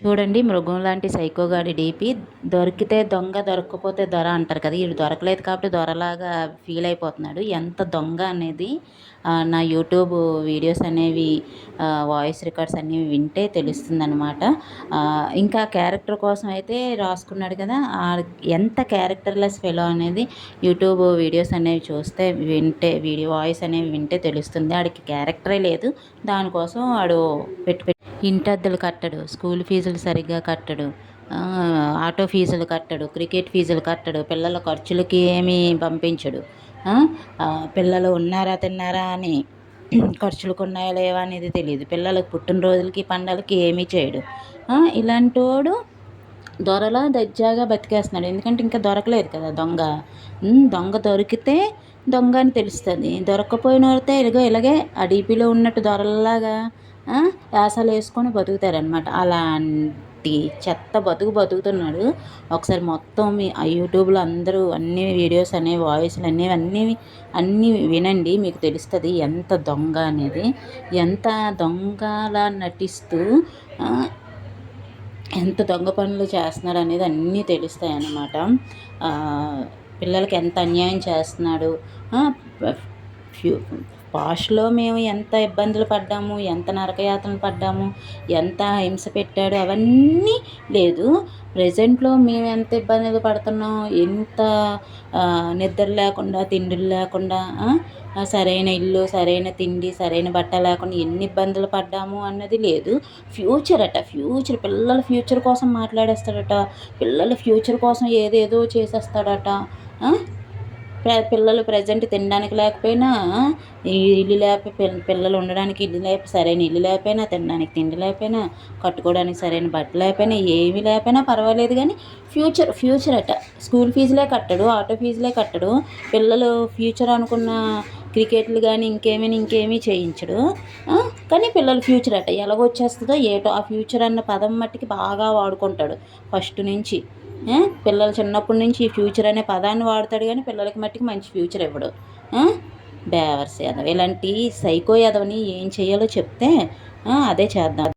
చూడండి మృగం లాంటి సైకోగాడి డీపీ. దొరికితే దొంగ దొరకకపోతే దొర అంటారు కదా. వీడు దొరకలేదు కాబట్టి దొరలాగా ఫీల్ అయిపోతున్నాడు. ఎంత దొంగ అనేది నా యూట్యూబ్ వీడియోస్ అనేవి వాయిస్ రికార్డ్స్ అనేవి వింటే తెలుస్తుందనమాట ఇంకా క్యారెక్టర్ కోసం అయితే రాసుకున్నాడు కదా. ఎంత క్యారెక్టర్లెస్ ఫెలో అనేది యూట్యూబ్ వీడియోస్ అనేవి చూస్తే వింటే వీడియో వాయిస్ అనేవి వింటే తెలుస్తుంది. ఆడికి క్యారెక్టరే లేదు. దానికోసం వాడు పెట్టి పెట్టి ఇంటద్దెలు కట్టడు. స్కూల్ ఫీజు ఫీజులు సరిగ్గా కట్టడు. ఆటో ఫీజులు కట్టడు క్రికెట్ ఫీజులు కట్టడు పిల్లల ఖర్చులకి ఏమీ పంపించడు. పిల్లలు ఉన్నారా తిన్నారా అని ఖర్చులకు ఉన్నాయా లేవా అనేది తెలియదు పిల్లలకు పుట్టినరోజులకి పండగలకి ఏమీ చేయడు. ఇలాంటి వాడు దొరలా దజ్జాగా బతికేస్తున్నాడు. ఎందుకంటే ఇంకా దొరకలేదు కదా దొంగ. దొంగ దొరికితే దొంగ అని తెలుస్తుంది. దొరకకపోయిన వాడితే ఇలాగో ఇలాగే ఆ డీపీలో ఉన్నట్టు దొరల్లాగా యాసలు వేసుకొని బతుకుతారనమాట అలాంటి చెత్త బతుకు బతుకుతున్నాడు. ఒకసారి మొత్తం మీ యూట్యూబ్లో అందరూ అన్ని వీడియోస్ అనేవి వాయిస్లు అనేవి అన్నీ అన్నీ వినండి. మీకు తెలుస్తుంది ఎంత దొంగ అనేది. ఎంత దొంగలా నటిస్తూ ఎంత దొంగ పనులు చేస్తున్నాడు అనేది అన్నీ తెలుస్తాయి అన్నమాట. పిల్లలకి ఎంత అన్యాయం చేస్తున్నాడు ఫ్యూ పాస్ట్లో మేము ఎంత ఇబ్బందులు పడ్డాము ఎంత నరకయాతనలు పడ్డాము ఎంత హింస పెట్టాడు అవన్నీ లేదు. ప్రజెంట్లో మేము ఎంత ఇబ్బందులు పడుతున్నాం ఎంత నిద్ర లేకుండా తిండులు లేకుండా సరైన ఇల్లు సరైన తిండి సరైన బట్ట లేకుండా ఎన్ని ఇబ్బందులు పడ్డాము అన్నది లేదు. ఫ్యూచర్ అట ఫ్యూచర్ పిల్లల ఫ్యూచర్ కోసం మాట్లాడేస్తాడట పిల్లల ఫ్యూచర్ కోసం ఏదేదో చేసేస్తాడట పిల్లలు ప్రజెంట్ తినడానికి లేకపోయినా ఇల్లు లేక పిల్లలు ఉండడానికి ఇల్లు లేక సరైన ఇల్లు లేకపోయినా తినడానికి తిండి లేకపోయినా కట్టుకోవడానికి సరైన బట్టలు లేకపోయినా ఏమీ లేకపోయినా పర్వాలేదు కానీ ఫ్యూచర్ ఫ్యూచర్ అట. స్కూల్ ఫీజులే కట్టడు ఆటో ఫీజులే కట్టడు. పిల్లలు ఫ్యూచర్ అనుకున్న క్రికెట్లు కానీ ఇంకేమైనా ఇంకేమీ చేయించడు. కానీ పిల్లల ఫ్యూచర్ అట. ఎలాగొచ్చేస్తుందో ఏటో ఆ ఫ్యూచర్ అన్న పదం మట్టికి బాగా వాడుకుంటాడు. ఫస్ట్ నుంచి. పిల్లలు చిన్నప్పటి నుంచి ఫ్యూచర్ అనే పదాన్ని వాడతాడు కానీ పిల్లలకి మట్టికి మంచి ఫ్యూచర్ ఇవ్వడు. బేవర్స్ యాదవ్ ఇలాంటి సైకో యాదవ్ని ఏం చేయాలో చెప్తే అదే చేద్దాం.